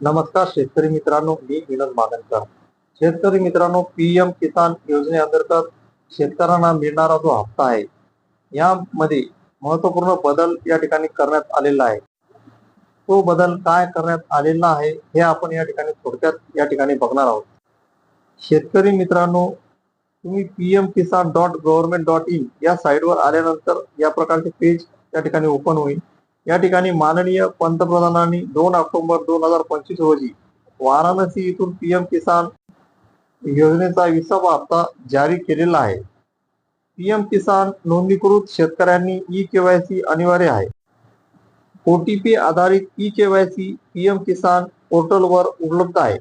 नमस्कार शेतकरी मित्रांनो मी विनोद मागणकर शेतकरी मित्रांनो पीएम किसान योजनेअंतर्गत शेतकऱ्यांना मिळणारा जो हप्ता आहे यामध्ये महत्त्वपूर्ण बदल या ठिकाणी करण्यात आलेला आहे. तो बदल काय करण्यात आलेला आहे हे आपण या ठिकाणी थोडक्यात या ठिकाणी बघणार आहोत. शेतकरी मित्रांनो तुम्ही P M Kisan dot government dot in या साईटवर आल्यानंतर या प्रकारचे पेज या ठिकाणी ओपन होईल. या ठिकाणी माननीय पंतप्रधानांनी दोन ऑक्टोबर दोन हजार पंचवीस रोजी वाराणसी येथून पीएम किसान योजनेचा विसावा हप्ता जारी केलेला आहे. पीएम किसान नोंदणीकृत शेतकऱ्यांनी ई केवायसी अनिवार्य आहे. ओ टी पी आधारित ई केवायसी पीएम किसान पोर्टलवर उपलब्ध आहे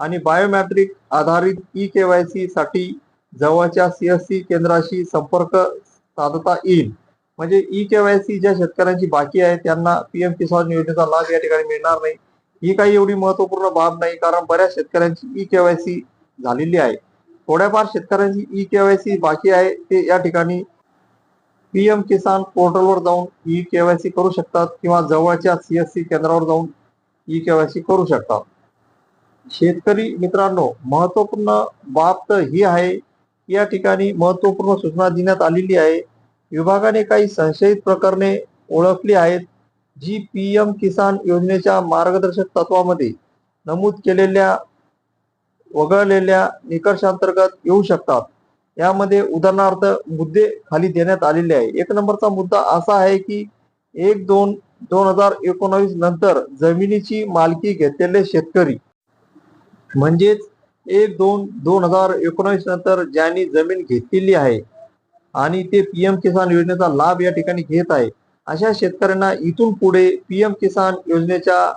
आणि बायोमॅट्रिक आधारित ई केवायसी साठी जवळच्या सीएससी केंद्राशी संपर्क साधता येईल. म्हणजे ई केवायसी ज्या शेतकऱ्यांची बाकी आहे त्यांना पीएम किसान योजनेचा लाभ या ठिकाणी मिळणार नाही. ही काही एवढी महत्त्वपूर्ण बाब नाही कारण बऱ्याच शेतकऱ्यांची ई केवायसी झालेली आहे. थोड्याफार शेतकऱ्यांची ई केवायसी बाकी आहे ते या ठिकाणी पीएम किसान पोर्टलवर जाऊन ई केवायसी करू शकतात किंवा जवळच्या सीएससी केंद्रावर जाऊन ई केवायसी करू शकतात. शेतकरी मित्रांनो महत्त्वपूर्ण बाब तर ही आहे या ठिकाणी महत्त्वपूर्ण सूचना देण्यात आलेली आहे. विभागाने काही संशयित प्रकरणे ओळखली आहेत जी पी एम किसान योजनेच्या मार्गदर्शक तत्वामध्ये नमूद केलेल्या वगळलेल्या निकषांतर्गत येऊ शकतात. यामध्ये उदाहरणार्थ मुद्दे खाली देण्यात आलेले आहे. एक नंबरचा मुद्दा असा आहे की एक दोन दोन हजार एकोणावीस नंतर जमिनीची मालकी घेतलेले शेतकरी म्हणजेच एक दोन दोन हजार एकोणावीस नंतर ज्यांनी जमीन घेतलेली आहे आणि ते पीएम किसान योजनेचा लाभ या ठिकाणी घेत आहे. अशा शेतकऱ्यांना इथून पुढे पीएम किसान योजनेच्या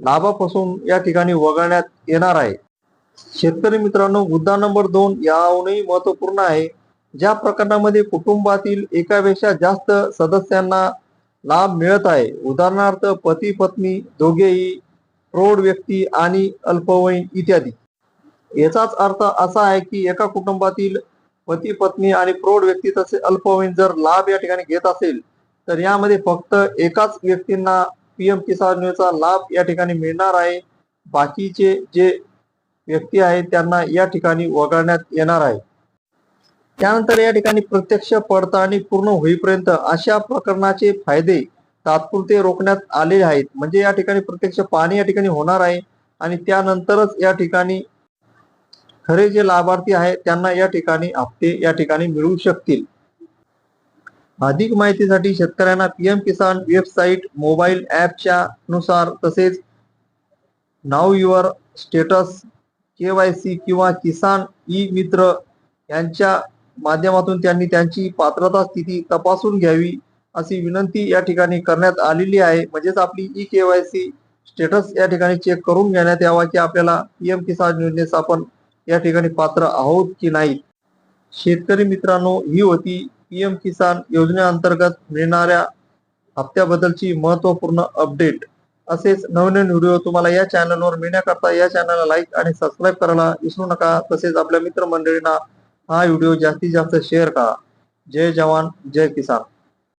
लाभापासून या ठिकाणी वगळण्यात येणार आहे. शेतकरी मित्रांनो मुद्दा नंबर दोन याहूनही महत्त्वपूर्ण आहे. ज्या प्रकरणामध्ये कुटुंबातील एकापेक्षा जास्त सदस्यांना लाभ मिळत आहे उदाहरणार्थ पती पत्नी दोघेही प्रौढ व्यक्ती आणि अल्पवयीन इत्यादी. याचाच अर्थ असा आहे की एका कुटुंबातील पती पत्नी आणि प्रौढ व्यक्ती तसे अल्पवयीन जर लाभ या ठिकाणी घेत असेल तर यामध्ये फक्त एकाच व्यक्तींना पीएम किसान योजनेचा लाभ या ठिकाणी मिळणार आहे. बाकीचे जे व्यक्ती आहेत त्यांना या ठिकाणी वगळण्यात येणार आहे. त्यानंतर या ठिकाणी प्रत्यक्ष पडताळणी पूर्ण होईपर्यंत अशा प्रकरणाचे फायदे तात्पुरते रोखण्यात आले आहेत. म्हणजे या ठिकाणी प्रत्यक्ष पाणी या ठिकाणी होणार आहे आणि त्यानंतरच या ठिकाणी खरे जे लाभार्थी आहेत त्यांना या ठिकाणी हप्ते या ठिकाणी मिळू शकतील. अधिक माहितीसाठी शेतकऱ्यांना पीएम किसान वेबसाईट मोबाईल ऍपच्या नुसार तसेच नाव युअर स्टेटस केवायसी किंवा किसान ई मित्र यांच्या माध्यमातून त्यांनी त्यांची पात्रता स्थिती तपासून घ्यावी अशी विनंती या ठिकाणी करण्यात आलेली आहे. म्हणजेच आपली ई केवायसी स्टेटस या ठिकाणी चेक करून घेण्यात यावा की आपल्याला पीएम किसान योजनेचा आपण या ठिकाणी पात्र आहोत की नाही? शेतकरी मित्रांनो ही होती पीएम किसान योजनेअंतर्गत मिळणाऱ्या हप्त्याबद्दलची महत्त्वपूर्ण अपडेट असेच नवनवीन व्हिडिओ तुम्हाला या चॅनलवर मिळण्याकरता या चॅनलला लाईक आणि सबस्क्राईब करायला विसरू नका. तसेच आपल्या मित्रमंडळींना हा व्हिडिओ जास्तीत जास्त शेअर करा. जय जवान जय किसान.